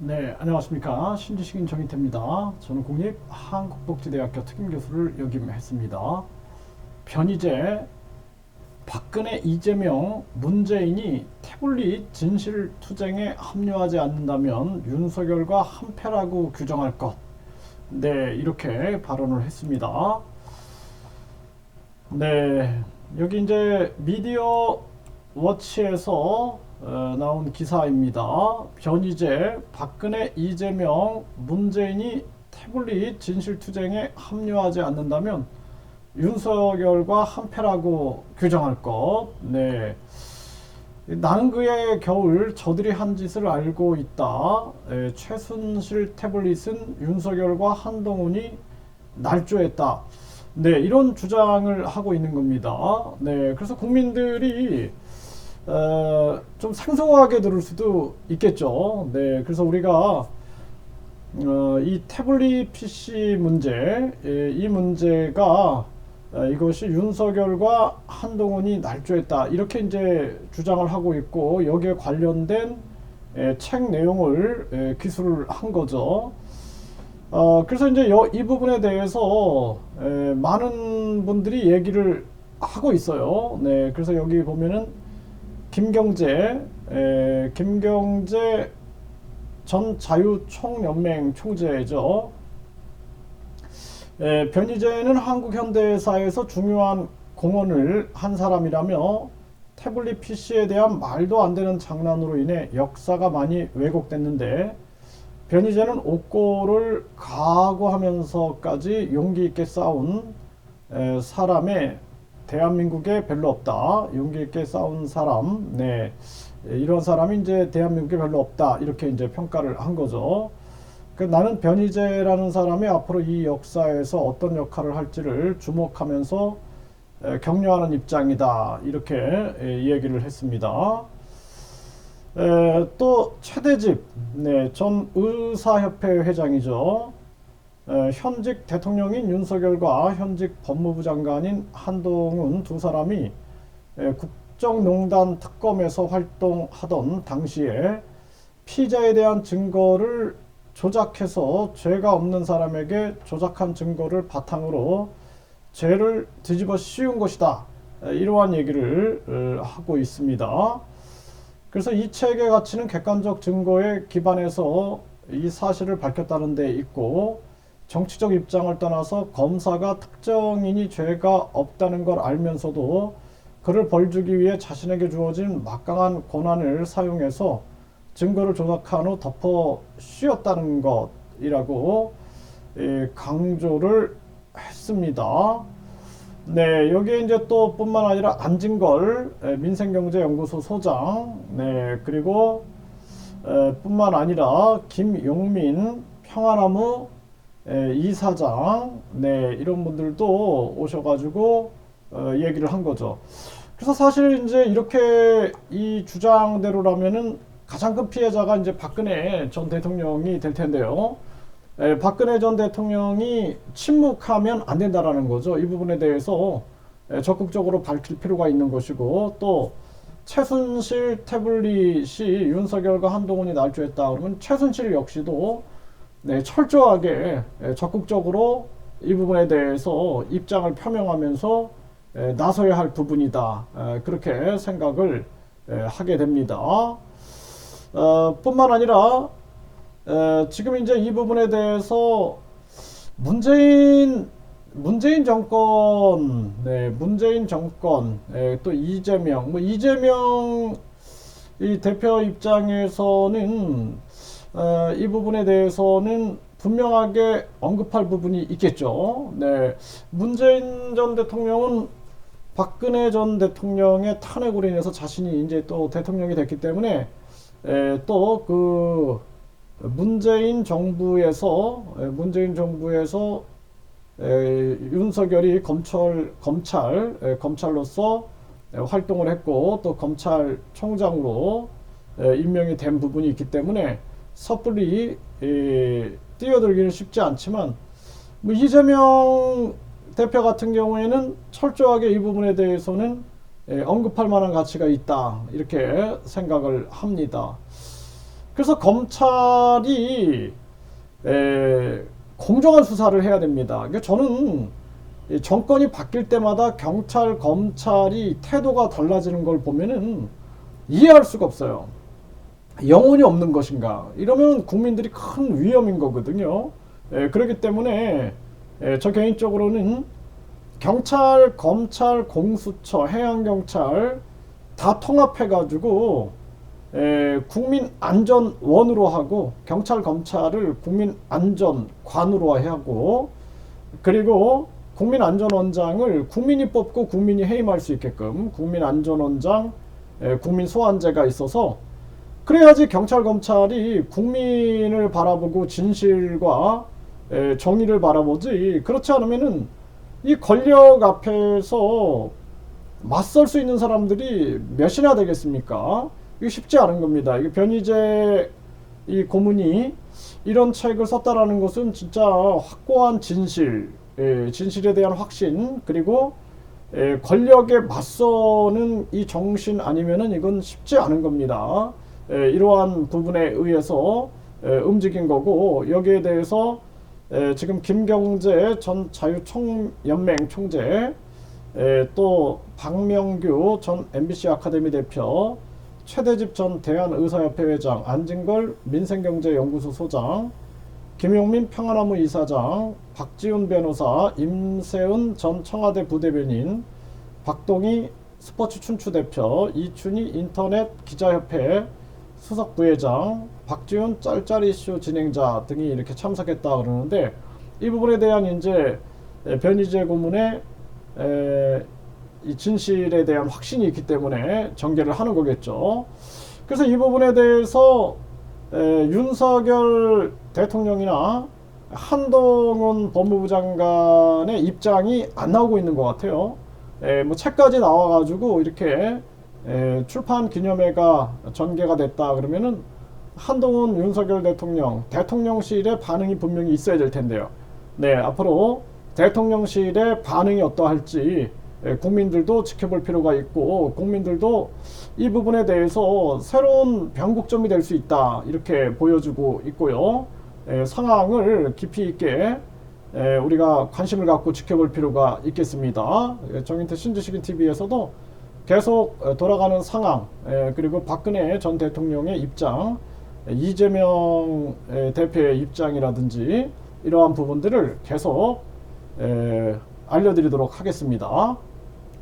네, 안녕하십니까. 신지식인 정인태입니다. 저는 국립한국복지대학교 특임교수를 역임했습니다. 변희재, 박근혜, 이재명, 문재인이 태블릿 진실 투쟁에 합류하지 않는다면 윤석열과 한패라고 규정할 것. 네, 이렇게 발언을 했습니다. 네, 여기 이제 미디어 워치에서 어, 나온 기사입니다. 변희재, 박근혜, 이재명, 문재인이 태블릿 진실투쟁에 합류하지 않는다면 윤석열과 한패라고 규정할 것. 네. 나는 그의 겨울 저들이 한 짓을 알고 있다. 에, 최순실 태블릿은 윤석열과 한동훈이 날조했다. 네, 이런 주장을 하고 있는 겁니다. 네, 그래서 국민들이 어, 좀 생소하게 들을 수도 있겠죠. 네, 그래서 우리가 어, 이 태블릿 PC 문제, 예, 이 문제가 어, 이것이 윤석열과 한동훈이 날조했다 이렇게 이제 주장을 하고 있고 여기에 관련된 예, 책 내용을 예, 기술을 한 거죠. 어, 그래서 이제 여, 이 부분에 대해서 에, 많은 분들이 얘기를 하고 있어요. 네, 그래서 여기 보면은 김경재, 에, 김경재 전 자유총연맹 총재죠. 에, 변희재는 한국 현대사에서 중요한 공헌을 한 사람이라며 태블릿 PC에 대한 말도 안 되는 장난으로 인해 역사가 많이 왜곡됐는데 변희재는 옥고를 각오하면서까지 용기 있게 싸운 에, 사람의 대한민국에 별로 없다. 용기 있게 싸운 사람, 네 이런 사람이 이제 대한민국에 별로 없다. 이렇게 이제 평가를 한 거죠. 그 나는 변희재라는 사람이 앞으로 이 역사에서 어떤 역할을 할지를 주목하면서 에, 격려하는 입장이다. 이렇게 에, 얘기를 했습니다. 에, 또 최대집 네, 전 의사협회 회장이죠. 에, 현직 대통령인 윤석열과 현직 법무부 장관인 한동훈 두 사람이 에, 국정농단 특검에서 활동하던 당시에 피자에 대한 증거를 조작해서 죄가 없는 사람에게 조작한 증거를 바탕으로 죄를 뒤집어 씌운 것이다. 에, 이러한 얘기를 어, 하고 있습니다. 그래서 이 책의 가치는 객관적 증거에 기반해서 이 사실을 밝혔다는 데 있고 정치적 입장을 떠나서 검사가 특정인이 죄가 없다는 걸 알면서도 그를 벌주기 위해 자신에게 주어진 막강한 권한을 사용해서 증거를 조작한 후 덮어 씌웠다는 것이라고 예, 강조를 했습니다. 네, 여기에 이제 또 뿐만 아니라 안진걸 에, 민생경제연구소 소장, 네, 그리고 에, 뿐만 아니라 김용민 평화나무 에, 이사장, 네, 이런 분들도 오셔가지고 어, 얘기를 한 거죠. 그래서 사실 이제 이렇게 이 주장대로라면은 가장 큰 피해자가 이제 박근혜 전 대통령이 될 텐데요. 에, 박근혜 전 대통령이 침묵하면 안 된다라는 거죠. 이 부분에 대해서 에, 적극적으로 밝힐 필요가 있는 것이고 또 최순실 태블릿이 윤석열과 한동훈이 날조했다 그러면 최순실 역시도 네, 철저하게 에, 적극적으로 이 부분에 대해서 입장을 표명하면서 에, 나서야 할 부분이다. 에, 그렇게 생각을 에, 하게 됩니다. 어, 뿐만 아니라 에, 지금 이제 이 부분에 대해서 문재인 문재인 정권, 네, 문재인 정권, 에, 또 이재명, 뭐 이재명 이 대표 입장에서는 어, 이 부분에 대해서는 분명하게 언급할 부분이 있겠죠. 네, 문재인 전 대통령은 박근혜 전 대통령의 탄핵으로 인해서 자신이 이제 또 대통령이 됐기 때문에 또 그 문재인 정부에서 에, 문재인 정부에서 에, 윤석열이 검찰 검찰 에, 검찰로서 에, 활동을 했고 또 검찰총장으로 에, 임명이 된 부분이 있기 때문에 섣불리 에, 뛰어들기는 쉽지 않지만 뭐 이재명 대표 같은 경우에는 철저하게 이 부분에 대해서는 에, 언급할 만한 가치가 있다 이렇게 생각을 합니다. 그래서 검찰이 에, 공정한 수사를 해야 됩니다. 그러니까 저는 이 정권이 바뀔 때마다 경찰, 검찰이 태도가 달라지는 걸 보면은 이해할 수가 없어요. 영혼이 없는 것인가? 이러면 국민들이 큰 위험인 거거든요. 에, 그렇기 때문에 에, 저 개인적으로는 경찰, 검찰, 공수처, 해양경찰 다 통합해가지고 에, 국민 안전원으로 하고 경찰 검찰을 국민 안전관으로 하고 그리고 국민 안전원장을 국민이 뽑고 국민이 해임할 수 있게끔 국민 안전원장 에, 국민 소환제가 있어서 그래야지 경찰 검찰이 국민을 바라보고 진실과 에, 정의를 바라보지 그렇지 않으면은 이 권력 앞에서 맞설 수 있는 사람들이 몇이나 되겠습니까? 이게 쉽지 않은 겁니다. 이게 변희재 이 고문이 이런 책을 썼다라는 것은 진짜 확고한 진실, 예, 진실에 대한 확신, 그리고 예, 권력에 맞서는 이 정신 아니면은 이건 쉽지 않은 겁니다. 예, 이러한 부분에 의해서 예, 움직인 거고 여기에 대해서 예, 지금 김경재 전 자유총연맹 총재, 예, 또 박명규 전 MBC 아카데미 대표, 최대집 전 대한의사협회 회장, 안진걸 민생경제연구소 소장, 김용민 평화나무 이사장, 박지훈 변호사, 임세은 전 청와대 부대변인, 박동희 스포츠 춘추 대표, 이춘희 인터넷 기자협회 수석 부회장, 박지훈 짤짤 이슈 진행자 등이 이렇게 참석했다 그러는데 이 부분에 대한 이제 에, 변희재 고문의 에, 이 진실에 대한 확신이 있기 때문에 전개를 하는 거겠죠. 그래서 이 부분에 대해서 에, 윤석열 대통령이나 한동훈 법무부 장관의 입장이 안 나오고 있는 것 같아요. 에, 뭐 책까지 나와가지고 이렇게 에, 출판 기념회가 전개가 됐다 그러면은 한동훈 윤석열 대통령 대통령실의 반응이 분명히 있어야 될 텐데요. 네 앞으로 대통령실의 반응이 어떠할지 에, 국민들도 지켜볼 필요가 있고 국민들도 이 부분에 대해서 새로운 변곡점이 될 수 있다 이렇게 보여주고 있고요. 에, 상황을 깊이 있게 에, 우리가 관심을 갖고 지켜볼 필요가 있겠습니다. 에, 정인태 신지식인 TV에서도 계속 어, 돌아가는 상황 에, 그리고 박근혜 전 대통령의 입장 에, 이재명 에, 대표의 입장이라든지 이러한 부분들을 계속 에, 알려드리도록 하겠습니다.